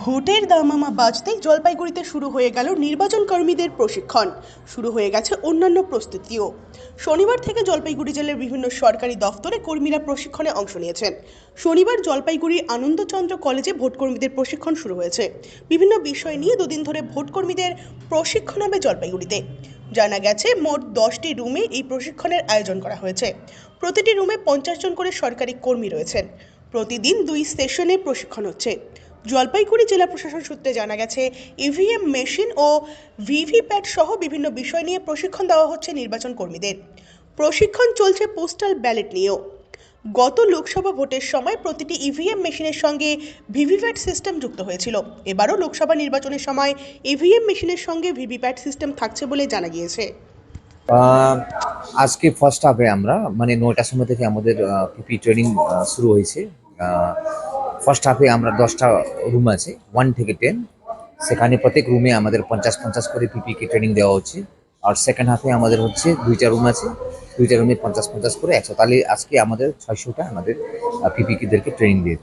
ভোটের দামামা বাজতেই জলপাইগুড়িতে শুরু হয়ে গেল নির্বাচন কর্মীদের প্রশিক্ষণ। শুরু হয়ে গেছে অন্যান্য প্রস্তুতিও। শনিবার থেকে জলপাইগুড়ি জেলার বিভিন্ন সরকারি দফতরে কর্মীরা প্রশিক্ষণে অংশ নিয়েছেন। শনিবার জলপাইগুড়ি আনন্দচন্দ্র কলেজে ভোটকর্মীদের প্রশিক্ষণ শুরু হয়েছে। বিভিন্ন বিষয় নিয়ে দুদিন ধরে ভোটকর্মীদের প্রশিক্ষণ হবে জলপাইগুড়িতে। জানা গেছে, মোট দশটি রুমে এই প্রশিক্ষণের আয়োজন করা হয়েছে। প্রতিটি রুমে পঞ্চাশ জন করে সরকারি কর্মী রয়েছেন। প্রতিদিন দুই সেশনে প্রশিক্ষণ হচ্ছে। জলপাইগুড়ি জেলা প্রশাসন সূত্রে জানা গেছে ইভিএম মেশিন ও ভিভিপ্যাট সহ বিভিন্ন বিষয় নিয়ে প্রশিক্ষণ দেওয়া হচ্ছে নির্বাচন কর্মীদের। প্রশিক্ষণ চলছে পোস্টাল ব্যালট নিয়েও। গত লোকসভা ভোটের সময় প্রতিটি ইভিএম মেশিনের সঙ্গে ভিভিপ্যাট সিস্টেম যুক্ত হয়েছিল। এবারও লোকসভা নির্বাচনের সময় ইভিএম মেশিনের সঙ্গে ভিভিপ্যাট সিস্টেম থাকছে বলে জানা গিয়েছে। আজকে ফার্স্ট হাফে আমরা মানে নয়টার সময় থেকে আমাদের পিপি ট্রেনিং শুরু হয়েছে। ফার্স্ট হাফে আমরা দশটা রুম আছে ওয়ান থেকে টেন সেখানে প্রত্যেক রুমে আমাদের পঞ্চাশ পঞ্চাশ করে পিপিকে ট্রেনিং দেওয়া হচ্ছে। আর সেকেন্ড হাফে আমাদের হচ্ছে দুইটা রুম আছে। দুইটা রুমে পঞ্চাশ পঞ্চাশ করে একশো। তাহলে আজকে আমাদের ছয়শোটা আমাদের পিপি কিদেরকে ট্রেনিং দিয়ে।